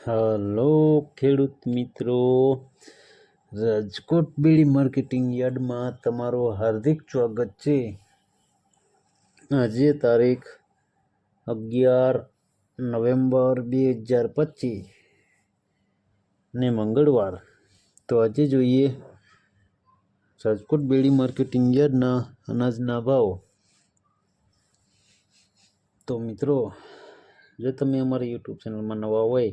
Hello ખેડૂત મિત્રો. રાજકોટ બીડી marketing યાર્ડમાં તમારું હાર્દિક સ્વાગત છે. આજે તારીખ અગિયાર નવેમ્બર બે હજાર પચીસ ને મંગળવાર. તો આજે જોઈએ રાજકોટ બેડી માર્કેટિંગ યાર્ડના અનાજના ભાવ. તો મિત્રો, જો તમે અમારી યુટ્યુબ ચેનલમાં નવા હોય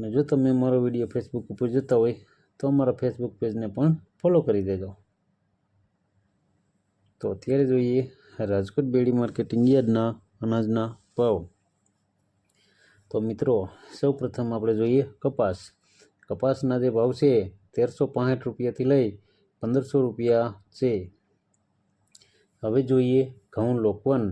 અને જો તમે મારો વીડિયો ફેસબુક ઉપર જોતા હોય, તો અમારા ફેસબુક પેજને પણ ફોલો કરી દેજો. તો અત્યારે જોઈએ રાજકોટ બેડી માર્કેટિંગ યાર્ડના અનાજના ભાવ. તો મિત્રો સૌ પ્રથમ આપણે જોઈએ કપાસ. કપાસના જે ભાવ છે, તેરસો પાંસઠ રૂપિયાથી લઈ પંદરસો રૂપિયા છે. હવે જોઈએ ઘઉં લોકવન.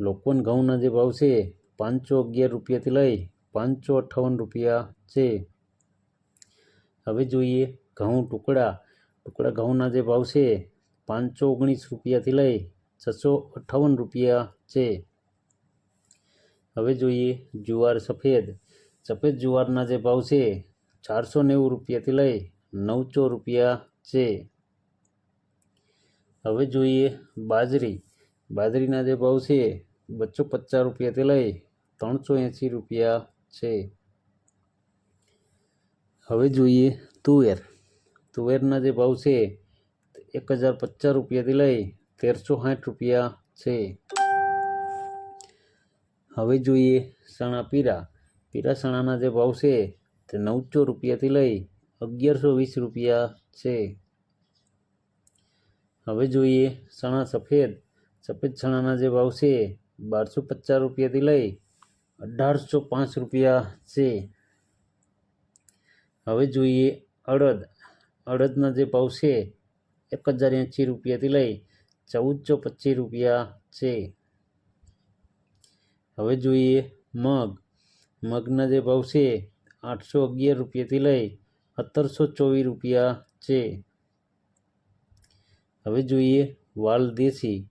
લોકવન ઘઉંના જે ભાવ છે, પાંચસો અગિયાર રૂપિયાથી લઈ પાંચસો અઠ્ઠાવન રૂપિયા છે. હવે જોઈએ ઘઉં ટુકડા. ટુકડા ઘઉંના જે ભાવ છે, પાંચસો ઓગણીસ રૂપિયાથી લઈ છસો અઠ્ઠાવન રૂપિયા છે. હવે જોઈએ જુવાર સફેદ. સફેદ જુવારના જે ભાવ છે, ચારસો નેવું રૂપિયાથી લઈ નવસો રૂપિયા છે. હવે જોઈએ બાજરી. બાજરીના જે ભાવ છે, બસો પચાસ રૂપિયાથી લઈ ત્રણસો એંસી રૂપિયા છે. હવે જોઈએ તુવેર. તુવેરના જે ભાવ છે એક હજાર પચાસ રૂપિયાથી લઈ તેરસો સાઠ રૂપિયા છે. હવે જોઈએ ચણા પીરા. પીરા ચણાના જે ભાવ છે તે નવસો રૂપિયાથી લઈ અગિયારસો વીસ રૂપિયા છે. હવે જોઈએ ચણા સફેદ. સફેદ ચણાના જે ભાવ છે બારસો પચાસ રૂપિયાથી લઈ અઢારસો પાંચ રૂપિયા છે. હવે જોઈએ અડદ. અડદના જે ભાવ છે, એક હજાર એંસી રૂપિયાથી લઈ ચૌદસો પચીસ રૂપિયા છે. હવે જોઈએ મગ. મગના જે ભાવ છે, આઠસો અગિયાર રૂપિયાથી લઈ સત્તરસો ચોવીસ રૂપિયા છે. હવે જોઈએ વાલ દેશી.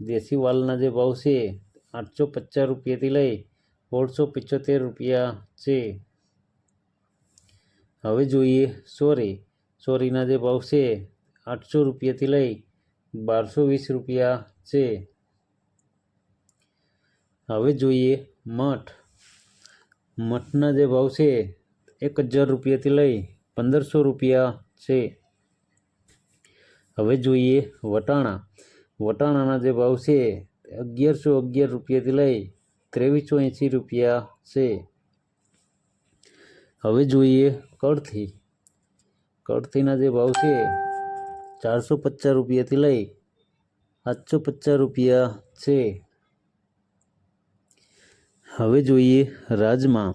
દેશી વાલના જે ભાવ છે, આઠસો પચાસ રૂપિયાથી લઈ સોળસો પિચોતેર રૂપિયા છે. હવે જોઈએ, સોરી, સોરીના જે ભાવ છે, આઠસો રૂપિયાથી લઈ બારસો વીસ રૂપિયા છે. હવે જોઈએ, મઠ. મઠના જે ભાવ છે, એક હજાર રૂપિયાથી લઈ પંદરસો રૂપિયા છે. હવે જોઈએ વટાણા. વટાણાના જે ભાવ છે, અગિયારસો અગિયાર રૂપિયાથી લઈ ત્રેવીસો એંસી રૂપિયા છે. હવે જોઈએ કળથી. કળથીના જે ભાવ છે, ચારસો પચાસ રૂપિયાથી લઈ સાતસો પચાસ રૂપિયા છે. હવે જોઈએ રાજમા.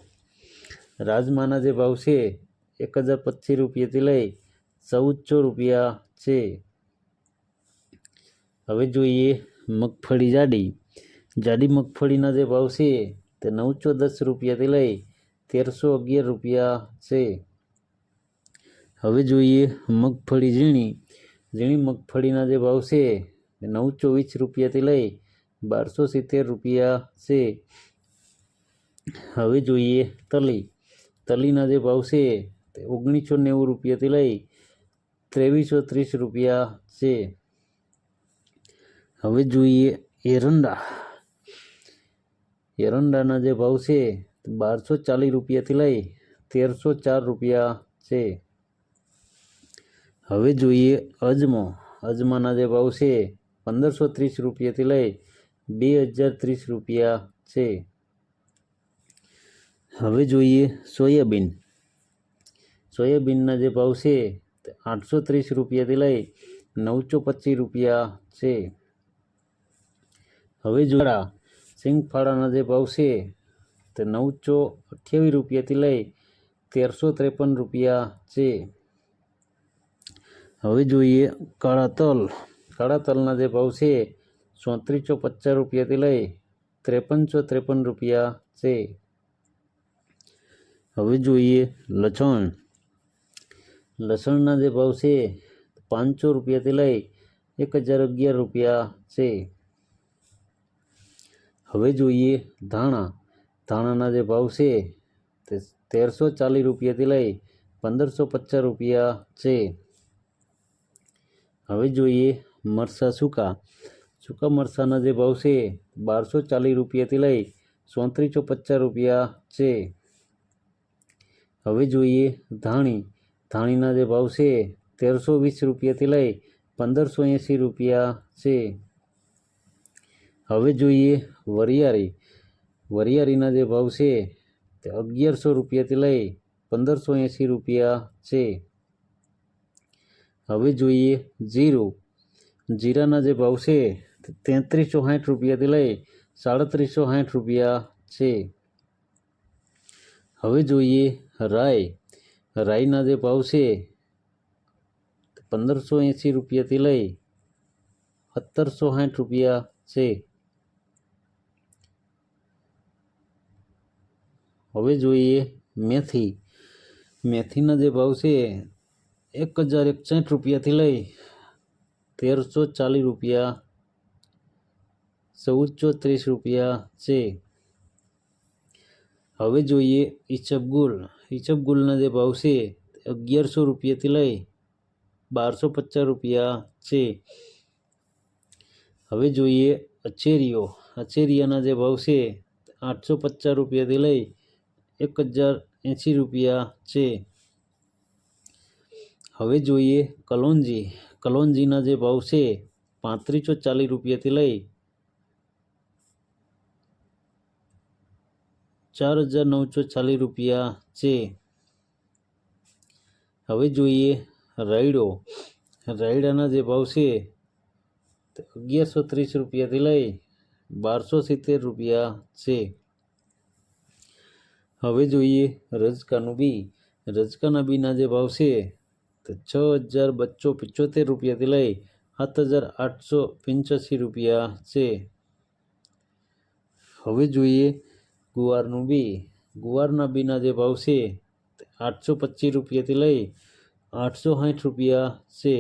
રાજમાના જે ભાવ છે, એક હજાર પચીસ રૂપિયાથી લઈ ચૌદસો રૂપિયા છે. હવે જોઈએ મગફળી જાડી. જાડી મગફળીના જે ભાવ છે તે નવસો દસ રૂપિયાથી લઈ તેરસો અગિયાર રૂપિયા છે. હવે જોઈએ મગફળી ઝીણી. ઝીણી મગફળીના જે ભાવ છે તે નવસો વીસ રૂપિયાથી લઈ બારસો સિત્તેર રૂપિયા છે. હવે જોઈએ તલી. તલીના જે ભાવ છે તે ઓગણીસો નેવું રૂપિયાથી લઈ ત્રેવીસો ત્રીસ રૂપિયા છે. હવે જોઈએ એરંડા. એરંડાના જે ભાવ છે, બારસો ચાલીસ રૂપિયાથી લઈ તેરસો ચાર રૂપિયા છે. હવે જોઈએ અજમો. અજમાના જે ભાવ છે, પંદરસો ત્રીસ રૂપિયાથી લઈ બે હજાર ત્રીસ રૂપિયા છે. હવે જોઈએ સોયાબીન. સોયાબીનના જે ભાવ છે તે આઠસો ત્રીસ રૂપિયાથી લઈ નવસો પચીસ રૂપિયા છે. હવે જોડા સિંગફાળાના જે ભાવ છે, તે નવસો અઠ્યાવીસ રૂપિયાથી લઈ તેરસો ત્રેપન રૂપિયા છે. હવે જોઈએ કાળા તલ. કાળા તલના જે ભાવ છે, ચોત્રીસો પચાસ રૂપિયાથી લઈ ત્રેપનસો ત્રેપન રૂપિયા છે. હવે જોઈએ લસણ. લસણના જે ભાવ છે, પાંચસો રૂપિયાથી લઈ એક હજાર અગિયાર રૂપિયા છે. હવે જોઈએ ધાણા. ધાણાના જે ભાવ છે તે તેરસો ચાલીસ રૂપિયાથી લઈ પંદરસો પચાસ રૂપિયા છે. હવે જોઈએ મરસા સૂકા. સૂકા મરસાના જે ભાવ છે બારસો ચાલીસ રૂપિયાથી લઈ ચોત્રીસો પચાસ રૂપિયા છે. હવે જોઈએ ધાણી. ધાણીના જે ભાવ છે તેરસો વીસ રૂપિયાથી લઈ પંદરસો એંસી રૂપિયા છે. હવે જોઈએ વરિયાળી. વરિયારીના જે ભાવ છે તે અગિયારસો રૂપિયાથી લઈ પંદરસો એંસી રૂપિયા છે. હવે જોઈએ જીરું. જીરાના જે ભાવ છે તે તેત્રીસો સાઠ રૂપિયાથી લઈ સાડત્રીસો સાઠ રૂપિયા છે. હવે જોઈએ રાય રાઈના જે ભાવ છે પંદરસો એંસી રૂપિયાથી લઈ સત્તરસો સાઠ રૂપિયા છે. હવે જોઈએ મેથી. મેથીના જે ભાવ છે એક હજાર એકસઠ રૂપિયાથી લઈ તેરસો ચાલીસ રૂપિયા, ચૌદસો ત્રીસ રૂપિયા છે. હવે જોઈએ ઈચબગુલ ઈચબગુલના જે ભાવ છે, અગિયારસો રૂપિયાથી લઈ બારસો પચાસ રૂપિયા છે. હવે જોઈએ અચેરીઓ. અચેરિયાના જે ભાવ છે, આઠસો પચાસ રૂપિયાથી લઈ એક હજાર એંસી રૂપિયા છે. હવે જોઈએ કલોંજી કલોંજીના જે ભાવ છે, પાંત્રીસો ચાલીસ રૂપિયાથી લઈ ચાર હજાર નવસો ચાલીસ રૂપિયા છે. હવે જોઈએ રાયડો. રાયડાના જે ભાવ છે, અગિયારસો ત્રીસ રૂપિયાથી લઈ બારસો સિત્તેર રૂપિયા છે. હવે જોઈએ રજકાનું બી. રજકાના બીના જે ભાવ છે, તો છ હજાર બસો પિચોતેર રૂપિયાથી લઈ સાત હજાર આઠસો પંચ્યાસી રૂપિયા છે. હવે જોઈએ ગુવારનું બી. ગુવારના બીના જે ભાવ છે આઠસો પચીસ રૂપિયાથી લઈ આઠસો સાઠ રૂપિયા છે.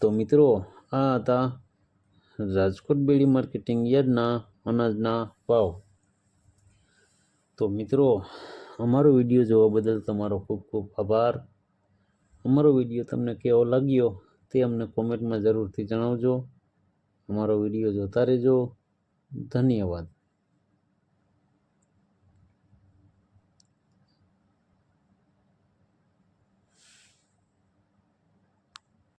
તો મિત્રો, આ હતા રાજકોટ બેડી માર્કેટિંગ યાર્ડના અનાજના ભાવ. તો મિત્રો, અમારો વીડિયો જોવા બદલ તમારો ખૂબ ખૂબ આભાર. અમારો વીડિયો તમને કેવો લાગ્યો તે અમને કોમેન્ટમાં જરૂરથી જણાવજો. અમારો વીડિયો જોતા રહેજો. ધન્યવાદ.